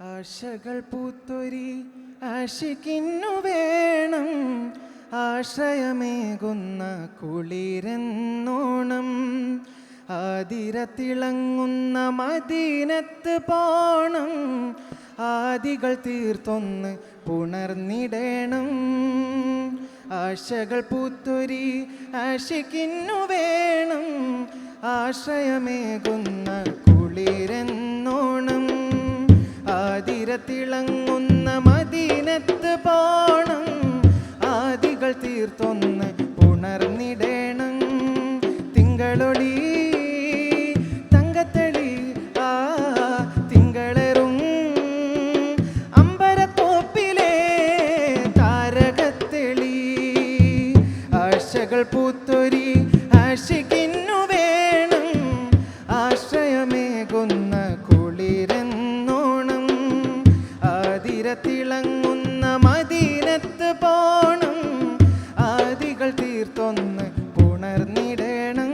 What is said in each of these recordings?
ആശകൾ പൂത്തൊരി ആശിക്കിന്നു വേണം. ആശ്രയമേകുന്ന കുളിരെന്നോണം. ആതിരത്തിളങ്ങുന്ന മദീനത്ത് പോണം. ആദികൾ തീർത്തൊന്ന് പുണർന്നിടണം. ആശകൾ പൂത്തൊരി ആശിക്കിന്നു വേണം. ആശ്രയമേകുന്ന കുളിരെന്നോണം ആതിര തിളങ്ങുന്ന മദീനത്ത് പോണം. ആദികൾ തീർത്തൊന്ന് ഉണർന്നിടേണം തിങ്കളൊളി തങ്കത്തളി ആ തിങ്കളറും. അമ്പരത്തോപ്പിലെ താരകത്തെളി ആശകൾ പൂത്തൊരി തിളങ്ങുന്ന മദീനത്ത് പോണം. ആദികൾ തീർത്തൊന്ന് പുണർന്നിടണം.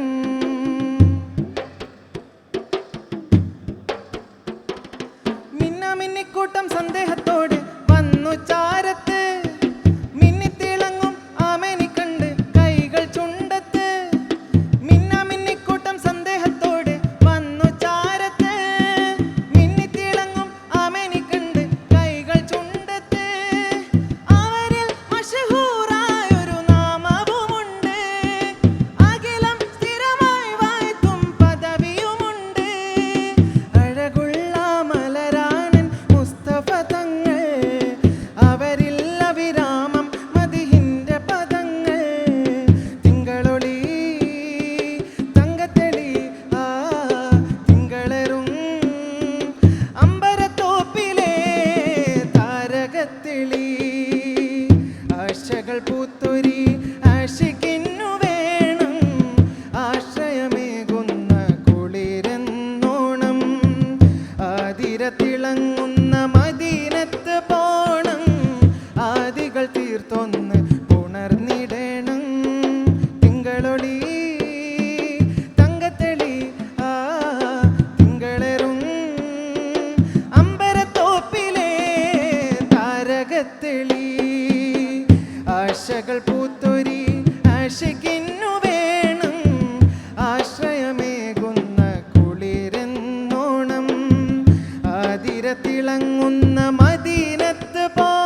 മിന്ന മിന്നിക്കൂട്ടം താരകത്തെളി ആശകൾ പൂത്തൊരി ആശകിന്നു വേണം. ആശ്രയമേകുന്ന കുളിരെന്നോണം. ആതിരത്തിളങ്ങുന്ന മദീനത്ത് പോ